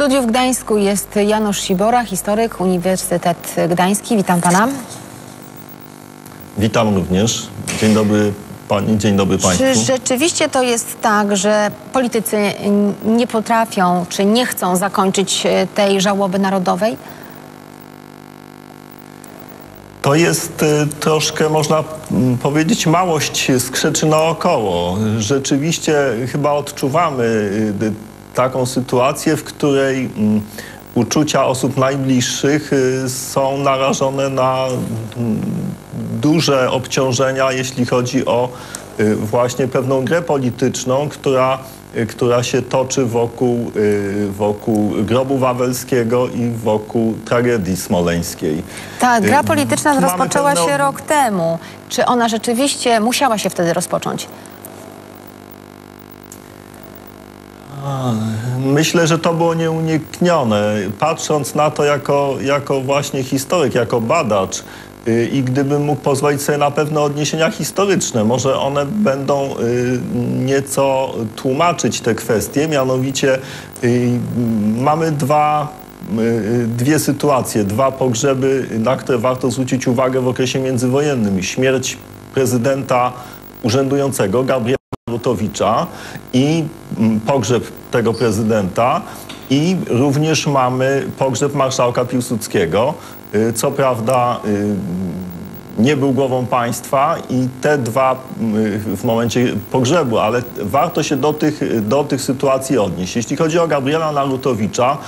studiu w Gdańsku jest Janusz Sibora, historyk, Uniwersytet Gdański. Witam pana. Witam również. Dzień dobry pani, dzień dobry państwu. Czy rzeczywiście to jest tak, że politycy nie potrafią czy nie chcą zakończyć e, tej żałoby narodowej? To jest y, troszkę, można mm, powiedzieć, małość skrzeczy naokoło. Rzeczywiście chyba odczuwamy y, taką sytuację, w której mm, uczucia osób najbliższych y, są narażone na mm, duże obciążenia, jeśli chodzi o właśnie pewną grę polityczną, która Y, która się toczy wokół, y, wokół grobu wawelskiego i wokół tragedii smoleńskiej. Ta gra y, polityczna rozpoczęła pewną... się rok temu. Czy ona rzeczywiście musiała się wtedy rozpocząć? Myślę, że to było nieuniknione. Patrząc na to jako, jako właśnie historyk, jako badacz, Y, i gdybym mógł pozwolić sobie na pewne odniesienia historyczne, może one będą y, nieco tłumaczyć te kwestie, mianowicie y, mamy dwa dwie sytuacje, dwa pogrzeby, na które warto zwrócić uwagę w okresie międzywojennym. Śmierć prezydenta urzędującego Gabriela Rutowicza i mm, pogrzeb tego prezydenta i również mamy pogrzeb marszałka Piłsudskiego, Y, co prawda y, nie był głową państwa i te dwa y, w momencie pogrzebu, ale warto się do tych, do tych sytuacji odnieść. Jeśli chodzi o Gabriela Narutowicza,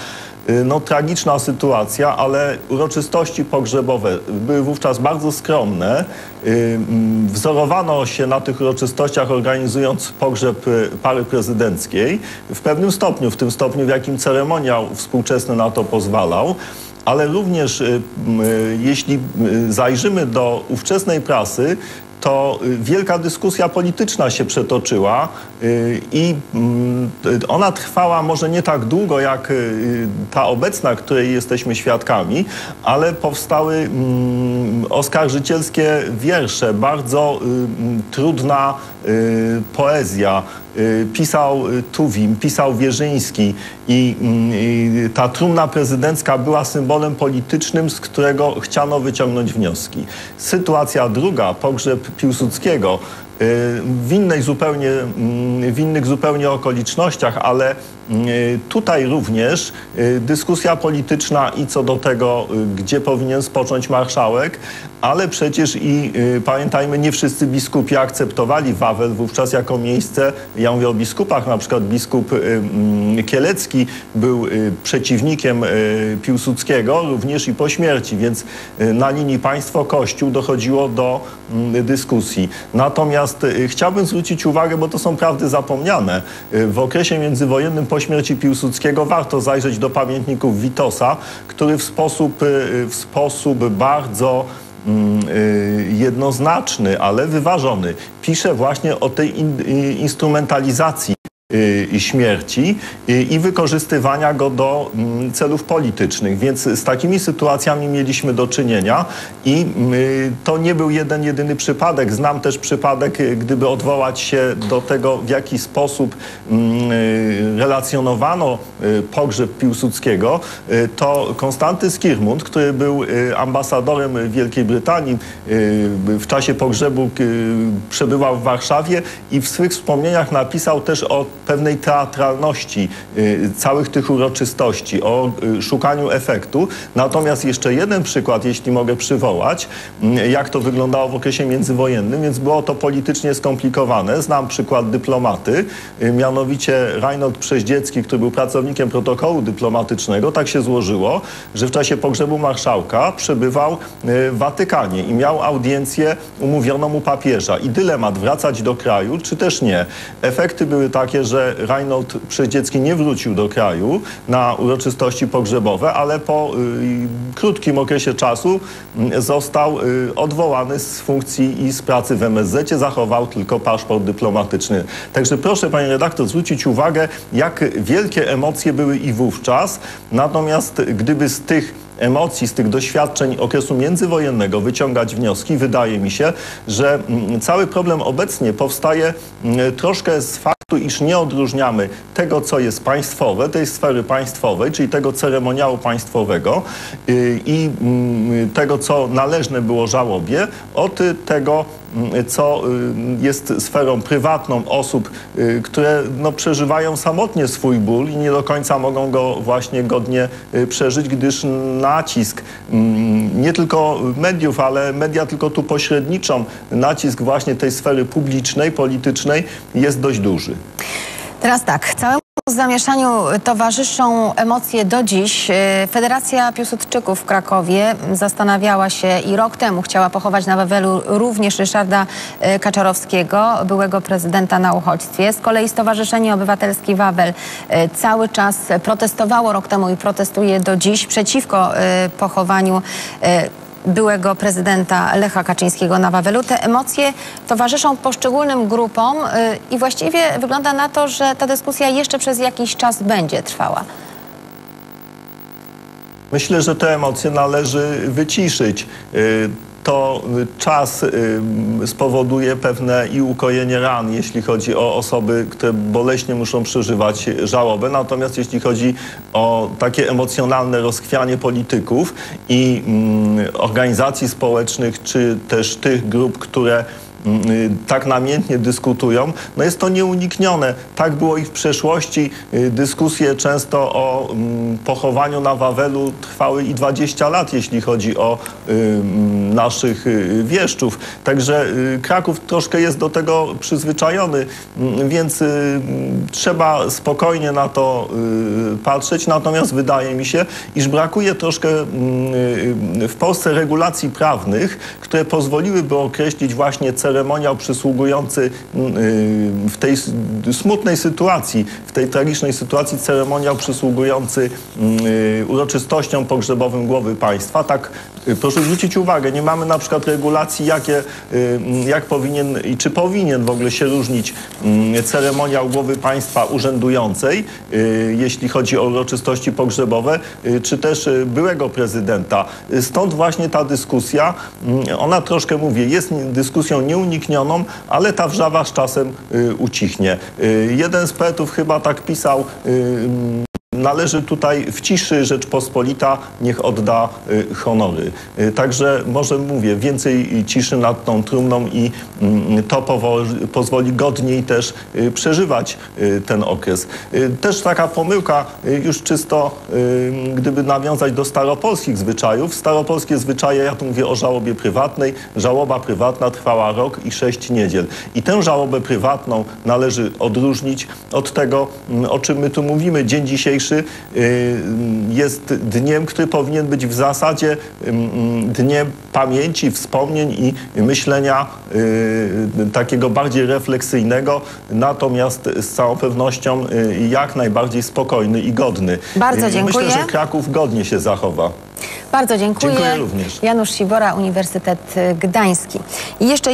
no tragiczna sytuacja, ale uroczystości pogrzebowe były wówczas bardzo skromne. Wzorowano się na tych uroczystościach organizując pogrzeb pary prezydenckiej w pewnym stopniu, w tym stopniu w jakim ceremoniał współczesny na to pozwalał ale również y, y, jeśli y, zajrzymy do ówczesnej prasy, to wielka dyskusja polityczna się przetoczyła i mm, ona trwała może nie tak długo jak ta obecna, której jesteśmy świadkami, ale powstały mm, oskarżycielskie wiersze, bardzo mm, trudna poezja, Y, pisał y, Tuwim, pisał Wierzyński i, mm, i, ta trumna prezydencka była symbolem politycznym, z którego chciano wyciągnąć wnioski. Sytuacja druga, pogrzeb Piłsudskiego, y, w, innej zupełnie, mm, w innych zupełnie okolicznościach, ale tutaj również dyskusja polityczna i co do tego, gdzie powinien spocząć marszałek, ale przecież i y, pamiętajmy, nie wszyscy biskupi akceptowali Wawel wówczas jako miejsce, ja mówię o biskupach, na przykład biskup y, y, Kielecki był y, przeciwnikiem y, Piłsudskiego również i po śmierci, więc y, na linii państwo-kościół dochodziło do mm, dyskusji. Natomiast chciałbym zwrócić uwagę, bo to są prawdy zapomniane. W okresie międzywojennym po śmierci Piłsudskiego warto zajrzeć do pamiętników Witosa, który w sposób, w sposób bardzo Mm, y, jednoznaczny, ale wyważony. Pisze właśnie o tej instrumentalizacji Y, śmierci y, i wykorzystywania go do mm, celów politycznych. Więc z takimi sytuacjami mieliśmy do czynienia i y, to nie był jeden, jedyny przypadek. Znam też przypadek, gdyby odwołać się do tego, w jaki sposób mm, relacjonowano pogrzeb Piłsudskiego, to Konstanty Skirmund, który był ambasadorem Wielkiej Brytanii, w czasie pogrzebu przebywał w Warszawie i w swych wspomnieniach napisał też o pewnej teatralności y, całych tych uroczystości, o y, szukaniu efektu. Natomiast jeszcze jeden przykład, jeśli mogę przywołać, y, jak to wyglądało w okresie międzywojennym, więc było to politycznie skomplikowane. Znam przykład dyplomaty, mianowicie Reinhold Przeździecki, który był pracownikiem protokołu dyplomatycznego. Tak się złożyło, że w czasie pogrzebu marszałka przebywał w Watykanie i miał audiencję umówioną u papieża. I dylemat, wracać do kraju, czy też nie. Efekty były takie, że że Reinhold Przydziecki nie wrócił do kraju na uroczystości pogrzebowe, ale po y, krótkim okresie czasu y, został y, odwołany z funkcji i z pracy w MSZ, zachował tylko paszport dyplomatyczny. Także proszę pani redaktor zwrócić uwagę, jak wielkie emocje były i wówczas, natomiast gdyby z tych emocji, z tych doświadczeń okresu międzywojennego wyciągać wnioski, wydaje mi się, że mm, cały problem obecnie powstaje mm, troszkę z faktu, iż nie odróżniamy tego, co jest państwowe, tej sfery państwowej, czyli tego ceremoniału państwowego y, i mm, tego, co należne było żałobie, od tego, co y, jest sferą prywatną osób, y, które no, przeżywają samotnie swój ból i nie do końca mogą go właśnie godnie y, przeżyć, gdyż nacisk mm, nie tylko mediów, ale media tylko tu pośredniczą, nacisk właśnie tej sfery publicznej, politycznej jest dość duży. Teraz tak, całemu zamieszaniu towarzyszą emocje do dziś. E, Federacja Piłsudczyków w Krakowie zastanawiała się i rok temu chciała pochować na Wawelu również Ryszarda e, Kaczorowskiego, byłego prezydenta na uchodźstwie. Z kolei Stowarzyszenie Obywatelskie Wawel e, cały czas protestowało rok temu i protestuje do dziś przeciwko pochowaniu byłego prezydenta Lecha Kaczyńskiego na Wawelu. Te emocje towarzyszą poszczególnym grupom y, i właściwie wygląda na to, że ta dyskusja jeszcze przez jakiś czas będzie trwała. Myślę, że te emocje należy wyciszyć. To y, czas y, spowoduje pewne i ukojenie ran, jeśli chodzi o osoby, które boleśnie muszą przeżywać żałobę. Natomiast jeśli chodzi o takie emocjonalne rozchwianie polityków i mm, organizacji społecznych, czy też tych grup, które tak namiętnie dyskutują, no jest to nieuniknione. Tak było i w przeszłości. Y, Dyskusje często o mm, pochowaniu na Wawelu trwały i 20 lat, jeśli chodzi o y, mm, naszych y, wieszczów. Także y, Kraków troszkę jest do tego przyzwyczajony, mm, więc y, mm, trzeba spokojnie na to y, patrzeć. Natomiast wydaje mi się, iż brakuje troszkę mm, y, w Polsce regulacji prawnych, które pozwoliłyby określić właśnie ceremoniał przysługujący mm, y, w tej smutnej sytuacji, w tej tragicznej sytuacji ceremoniał przysługujący mm, y, uroczystościom pogrzebowym głowy państwa. Tak, proszę zwrócić uwagę, nie mamy na przykład regulacji, jakie, y, mm, jak powinien i czy powinien w ogóle się różnić mm, ceremoniał głowy państwa urzędującej, y, jeśli chodzi o uroczystości pogrzebowe, y, czy też y, byłego prezydenta. Y, Stąd właśnie ta dyskusja, mm, ona troszkę, mówię, jest dyskusją nieuniknioną, ale ta wrzawa z czasem y, ucichnie. Y, Jeden z poetów chyba tak pisał, y, Należy tutaj w ciszy Rzeczpospolita niech odda y, honory. Y, Także może mówię, więcej ciszy nad tą trumną i mm, to pozwoli godniej też y, przeżywać ten okres. Też taka pomyłka, już czysto y, gdyby nawiązać do staropolskich zwyczajów. Staropolskie zwyczaje, ja tu mówię o żałobie prywatnej. Żałoba prywatna trwała rok i sześć niedziel. I tę żałobę prywatną należy odróżnić od tego, mm, o czym my tu mówimy. Dzień dzisiejszy y, jest dniem, który powinien być w zasadzie dniem pamięci, wspomnień i myślenia y, takiego bardziej refleksyjnego, natomiast z całą pewnością y, jak najbardziej spokojny i godny. Bardzo dziękuję. Myślę, że Kraków godnie się zachowa. Bardzo dziękuję. Dziękuję również. Janusz Sibora, Uniwersytet Gdański. I jeszcze